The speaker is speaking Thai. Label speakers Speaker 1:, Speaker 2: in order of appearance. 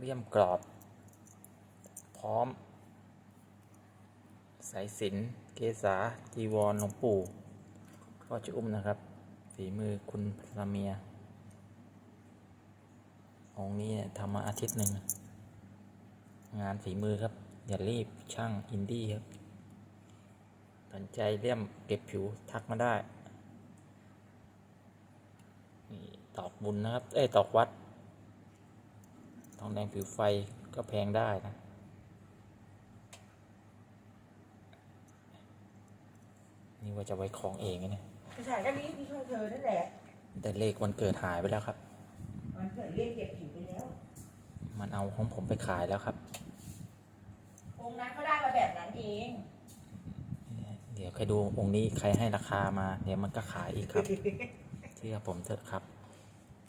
Speaker 1: เรียมกรอบ พร้อม สายสินเกษาจีวรหลวงปู่พ่อจะอุ้มนะครับฝีมือคุณพระเมียองนี้เนี่ยทำมาอาทิตย์หนึ่ง งานฝีมือครับ อย่ารีบช่างอินดี้ครับสนใจเลี่ยมเก็บผิวทักมาได้นี่ตอกบุญนะครับ เอ้ตอกวัด ทองแดงผิวไฟก็แพงได้นะ นี่ว่าจะไว้ของเองนะเนี่ย
Speaker 2: ผู้ชายก็นี้ที่ช่วยเธอนั่นแหละ
Speaker 1: แต่เลขวันเกิดหายไปแล้วครับ
Speaker 2: มันเกิดเรียกเก็บผิวไปแล้ว
Speaker 1: มันเอาของผมไปขายแล้วครับ
Speaker 2: องค์นั้นก็ได้มาแบบนั้นเอง
Speaker 1: เดี๋ยวใครดูองค์นี้ใครให้ราคามา เดี๋ยวมันก็ขายอีกครับ เชื่อผมเถอะครับ